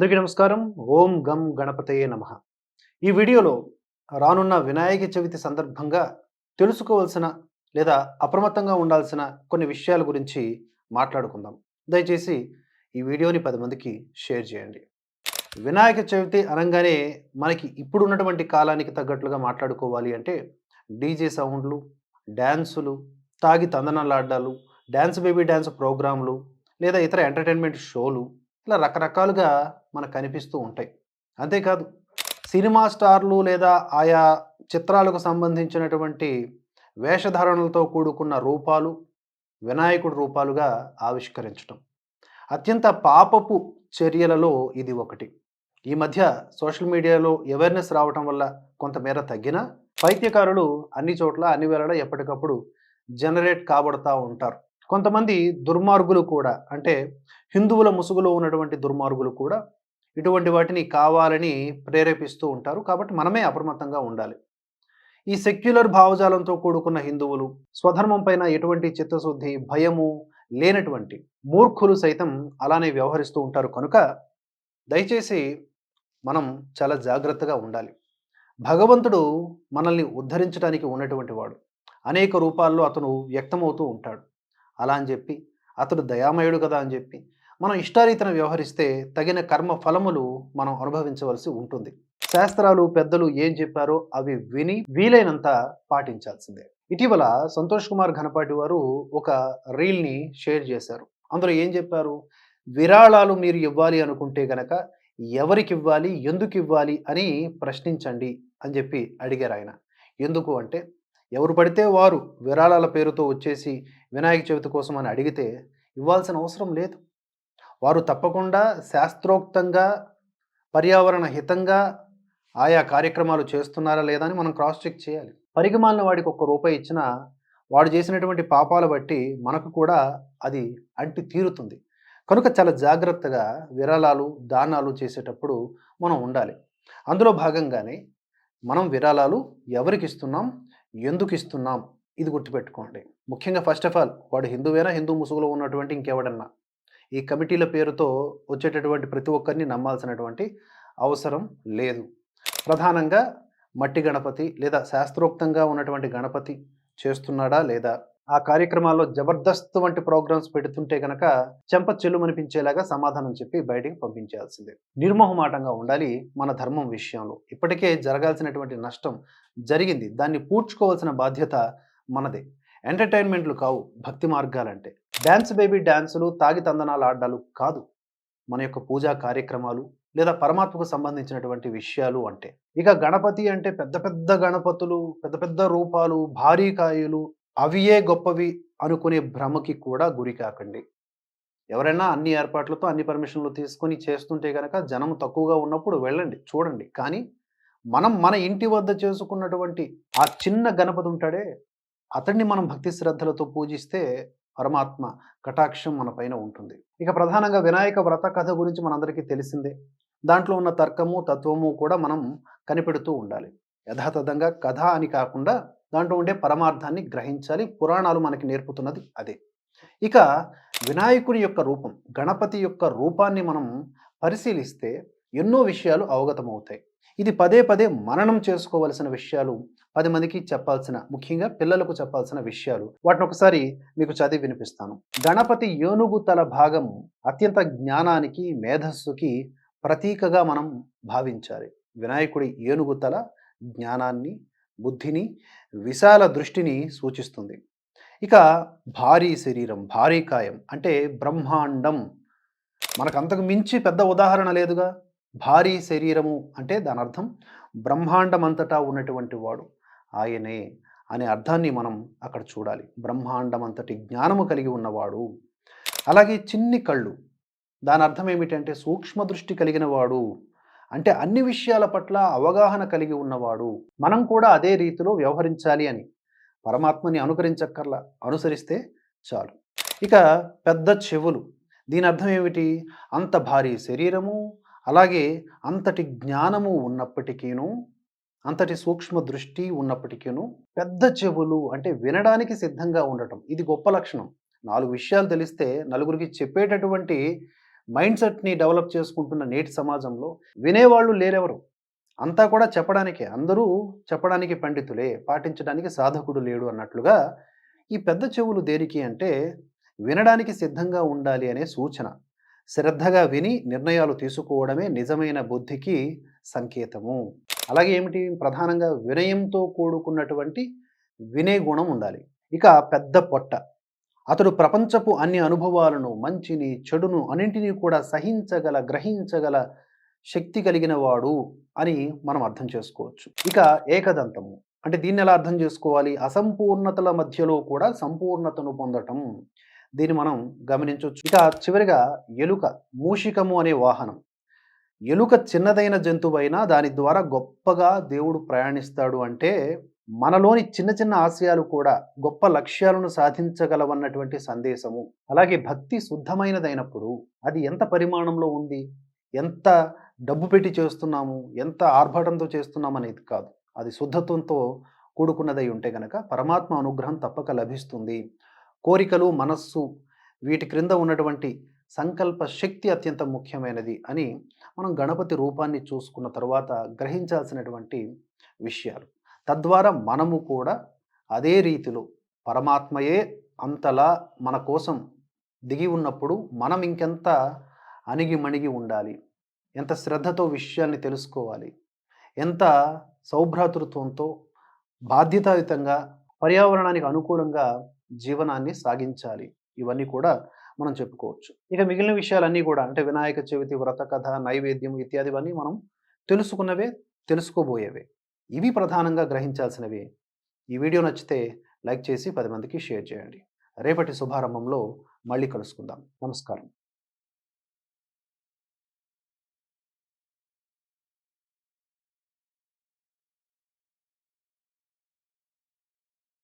అందరికీ నమస్కారం. ఓం గం గణపతయే నమ. ఈ వీడియోలో రానున్న వినాయక చవితి సందర్భంగా తెలుసుకోవాల్సిన లేదా అప్రమత్తంగా ఉండాల్సిన కొన్ని విషయాల గురించి మాట్లాడుకుందాం. దయచేసి ఈ వీడియోని పది మందికి షేర్ చేయండి. వినాయక చవితి అనగానే మనకి ఇప్పుడు ఉన్నటువంటి కాలానికి తగ్గట్లుగా మాట్లాడుకోవాలి అంటే డీజే సౌండ్లు డ్యాన్సులు తాగి తందనాలాడ్డాలు డ్యాన్స్ బేబీ డ్యాన్స్ ప్రోగ్రాంలు లేదా ఇతర ఎంటర్టైన్మెంట్ షోలు ఇలా రకరకాలుగా మనకు కనిపిస్తూ ఉంటాయి. అంతేకాదు సినిమా స్టార్లు లేదా ఆయా చిత్రాలకు సంబంధించినటువంటి వేషధారణలతో కూడుకున్న రూపాలు వినాయకుడి రూపాలుగా ఆవిష్కరించటం. అత్యంత పాపపు చర్యలలో ఇది ఒకటి. ఈ మధ్య సోషల్ మీడియాలో అవేర్నెస్ రావటం వల్ల కొంతమేర తగ్గినా పైత్యకారులు అన్ని చోట్ల అన్ని వేళలా ఎప్పటికప్పుడు జనరేట్ కాబడతా ఉంటారు. కొంతమంది దుర్మార్గులు కూడా అంటే హిందువుల ముసుగులో ఉన్నటువంటి దుర్మార్గులు కూడా ఇటువంటి వాటిని కావాలని ప్రేరేపిస్తూ ఉంటారు. కాబట్టి మనమే అప్రమత్తంగా ఉండాలి. ఈ సెక్యులర్ భావజాలంతో కూడుకున్న హిందువులు స్వధర్మం పైన ఎటువంటి చిత్తశుద్ధి భయము లేనటువంటి మూర్ఖులు సైతం అలానే వ్యవహరిస్తూ ఉంటారు కనుక దయచేసి మనం చాలా జాగ్రత్తగా ఉండాలి. భగవంతుడు మనల్ని ఉద్ధరించడానికి ఉన్నటువంటి వాడు. అనేక రూపాల్లో అతను వ్యక్తమవుతూ ఉంటాడు. అలా అని చెప్పి అతడు దయామయుడు కదా అని చెప్పి మనం ఇష్టారీతన వ్యవహరిస్తే తగిన కర్మ ఫలములు మనం అనుభవించవలసి ఉంటుంది. శాస్త్రాలు పెద్దలు ఏం చెప్పారో అవి విని వీలైనంత పాటించాల్సిందే. ఇటీవల సంతోష్ కుమార్ ఘనపాటి వారు ఒక రీల్ని షేర్ చేశారు. అందులో ఏం చెప్పారు? విరాళాలు మీరు ఇవ్వాలి అనుకుంటే గనక ఎవరికి ఇవ్వాలి? ఎందుకు ఇవ్వాలి? అని ప్రశ్నించండి అని చెప్పి అడిగారు ఆయన. ఎందుకు అంటే ఎవరు పడితే వారు విరాళాల పేరుతో వచ్చేసి వినాయక చవితి కోసం అని అడిగితే ఇవ్వాల్సిన అవసరం లేదు. వారు తప్పకుండా శాస్త్రోక్తంగా పర్యావరణ హితంగా ఆయా కార్యక్రమాలు చేస్తున్నారా లేదా అని మనం క్రాస్ చెక్ చేయాలి. పరిగమాలిన వాడికి ఒక్క రూపాయి ఇచ్చినా వాడు చేసినటువంటి పాపాలు బట్టి మనకు కూడా అది అంటి తీరుతుంది. కనుక చాలా జాగ్రత్తగా విరాళాలు దానాలు చేసేటప్పుడు మనం ఉండాలి. అందులో భాగంగానే మనం విరాళాలు ఎవరికి ఇస్తున్నాం? ఎందుకు ఇస్తున్నాం ఇది గుర్తుపెట్టుకోండి. ముఖ్యంగా ఫస్ట్ ఆఫ్ ఆల్ వాడు హిందువేనా? హిందూ ముసుగులో ఉన్నటువంటి ఇంకెవడన్నా? ఈ కమిటీల పేరుతో వచ్చేటటువంటి ప్రతి ఒక్కరిని నమ్మాల్సినటువంటి అవసరం లేదు. ప్రధానంగా మట్టి గణపతి లేదా శాస్త్రోక్తంగా ఉన్నటువంటి గణపతి చేస్తున్నాడా లేదా? ఆ కార్యక్రమాల్లో జబర్దస్త్ వంటి ప్రోగ్రామ్స్ పెడుతుంటే గనక చెంప చెల్లుమనిపించేలాగా సమాధానం చెప్పి బయటికి పంపించాల్సిందే. నిర్మోహమాటంగా ఉండాలి మన ధర్మం విషయంలో. ఇప్పటికే జరగాల్సినటువంటి నష్టం జరిగింది. దాన్ని పూడ్చుకోవాల్సిన బాధ్యత మనదే. ఎంటర్టైన్మెంట్లు కావు భక్తి మార్గాలంటే. డ్యాన్స్ బేబీ డ్యాన్సులు తాగి తందనాలు ఆడ్డాలు కాదు. మన యొక్క పూజా కార్యక్రమాలు లేదా పరమాత్మకు సంబంధించినటువంటి విషయాలు అంటే. ఇక గణపతి అంటే పెద్ద పెద్ద గణపతులు పెద్ద పెద్ద రూపాలు భారీ కాయలు అవియే గొప్పవి అనుకునే భ్రమకి కూడా గురి కాకండి. ఎవరైనా అన్ని ఏర్పాట్లతో అన్ని పర్మిషన్లు తీసుకొని చేస్తుంటే కనుక జనం తక్కువగా ఉన్నప్పుడు వెళ్ళండి చూడండి. కానీ మనం మన ఇంటి వద్ద చేసుకున్నటువంటి ఆ చిన్న గణపతి ఉంటాడే అతన్ని మనం భక్తి శ్రద్ధలతో పూజిస్తే పరమాత్మ కటాక్షం మన పైన ఉంటుంది. ఇక ప్రధానంగా వినాయక వ్రత కథ గురించి మనందరికీ తెలిసిందే. దాంట్లో ఉన్న తర్కము తత్వము కూడా మనం కనిపెడుతూ ఉండాలి. యథాతథంగా కథ అని కాకుండా దాంట్లో ఉండే పరమార్థాన్ని గ్రహించాలి. పురాణాలు మనకి నేర్పుతున్నది అదే. ఇక వినాయకుని యొక్క రూపం గణపతి యొక్క రూపాన్ని మనం పరిశీలిస్తే ఎన్నో విషయాలు అవగతమవుతాయి. ఇది పదే పదే మననం చేసుకోవలసిన విషయాలు పది మందికి చెప్పాల్సిన ముఖ్యంగా పిల్లలకు చెప్పాల్సిన విషయాలు. వాటిని ఒకసారి మీకు చదివి వినిపిస్తాను. గణపతి ఏనుగు తల భాగం అత్యంత జ్ఞానానికి మేధస్సుకి ప్రతీకగా మనం భావించాలి. వినాయకుడి ఏనుగు తల జ్ఞానాన్ని బుద్ధిని విశాల దృష్టిని సూచిస్తుంది. ఇక భారీ శరీరం భారీ కాయం అంటే బ్రహ్మాండం. మనకు అంతకు మించి పెద్ద ఉదాహరణ లేదుగా. భారీ శరీరము అంటే దాని అర్థం బ్రహ్మాండం అంతటా ఉన్నటువంటి వాడు. ఆయనే అనే అర్థాన్ని మనం అక్కడ చూడాలి. బ్రహ్మాండం అంతటి జ్ఞానము కలిగి ఉన్నవాడు. అలాగే చిన్ని కళ్ళు. దాని అర్థం ఏమిటంటే సూక్ష్మ దృష్టి కలిగిన వాడు. అంటే అన్ని విషయాల పట్ల అవగాహన కలిగి ఉన్నవాడు మనం కూడా అదే రీతిలో వ్యవహరించాలి అని. పరమాత్మని అనుకరించక్కర్లా అనుసరిస్తే చాలు. ఇక పెద్ద చెవులు. దీని అర్థం ఏమిటి? అంత భారీ శరీరము అలాగే అంతటి జ్ఞానము ఉన్నప్పటికీను అంతటి సూక్ష్మ దృష్టి ఉన్నప్పటికీను పెద్ద చెవులు అంటే వినడానికి సిద్ధంగా ఉండటం. ఇది గొప్ప లక్షణం. నాలుగు విషయాలు తెలిస్తే నలుగురికి చెప్పేటటువంటి మైండ్ సెట్ని డెవలప్ చేసుకుంటున్న నేటి సమాజంలో వినేవాళ్ళు లేరెవరు? అంతా కూడా చెప్పడానికే. అందరూ చెప్పడానికి పండితులే పాటించడానికి సాధకుడు లేడు అన్నట్లుగా ఈ పెద్ద చెవులు దేనికి అంటే వినడానికి సిద్ధంగా ఉండాలి అనే సూచన. శ్రద్ధగా విని నిర్ణయాలు తీసుకోవడమే నిజమైన బుద్ధికి సంకేతము. అలాగే ఏమిటి? ప్రధానంగా వినయంతో కూడుకున్నటువంటి వినే గుణం ఉండాలి. ఇక పెద్ద పొట్ట. అతడు ప్రపంచపు అన్ని అనుభవాలను మంచిని చెడును అన్నింటినీ కూడా సహించగల గ్రహించగల శక్తి కలిగిన వాడు అని మనం అర్థం చేసుకోవచ్చు. ఇక ఏకదంతము. అంటే దీన్ని ఎలా అర్థం చేసుకోవాలి? అసంపూర్ణతల మధ్యలో కూడా సంపూర్ణతను పొందటం. దీన్ని మనం గమనించవచ్చు ఇక చివరిగా ఎలుక మూషికము అనే వాహనం. ఎలుక చిన్నదైన జంతువైనా దాని ద్వారా గొప్పగా దేవుడు ప్రయాణిస్తాడు అంటే మనలోని చిన్న చిన్న ఆశయాలు కూడా గొప్ప లక్ష్యాలను సాధించగలవన్నటువంటి సందేశము. అలాగే భక్తి శుద్ధమైనదైనప్పుడు అది ఎంత పరిమాణంలో ఉంది? ఎంత డబ్బు పెట్టి చేస్తున్నాము? ఎంత ఆర్భాటంతో చేస్తున్నాం అనేది కాదు. అది శుద్ధత్వంతో కూడుకున్నదై ఉంటే గనక పరమాత్మ అనుగ్రహం తప్పక లభిస్తుంది. కోరికలు మనస్సు వీటి క్రింద ఉన్నటువంటి సంకల్ప శక్తి అత్యంత ముఖ్యమైనది అని మనం గణపతి రూపాన్ని చూసుకున్న తర్వాత గ్రహించాల్సినటువంటి విషయాలు. తద్వారా మనము కూడా అదే రీతిలో పరమాత్మయే అంతలా మన కోసం దిగి ఉన్నప్పుడు మనం ఇంకెంత అణిగిమణిగి ఉండాలి? ఎంత శ్రద్ధతో విషయాల్ని తెలుసుకోవాలి? ఎంత సౌభ్రాతృత్వంతో బాధ్యతాయుతంగా పర్యావరణానికి అనుకూలంగా జీవనాన్ని సాగించాలి? ఇవన్నీ కూడా మనం చెప్పుకోవచ్చు. ఇక మిగిలిన విషయాలన్నీ కూడా అంటే వినాయక చవితి వ్రత కథ నైవేద్యం ఇత్యాదివన్నీ మనం తెలుసుకున్నవే తెలుసుకోబోయేవే. ఇవి ప్రధానంగా గ్రహించాల్సినవి. ఈ వీడియో నచ్చితే లైక్ చేసి పది మందికి షేర్ చేయండి. రేపటి శుభారంభంలో మళ్ళీ కలుసుకుందాం. నమస్కారం.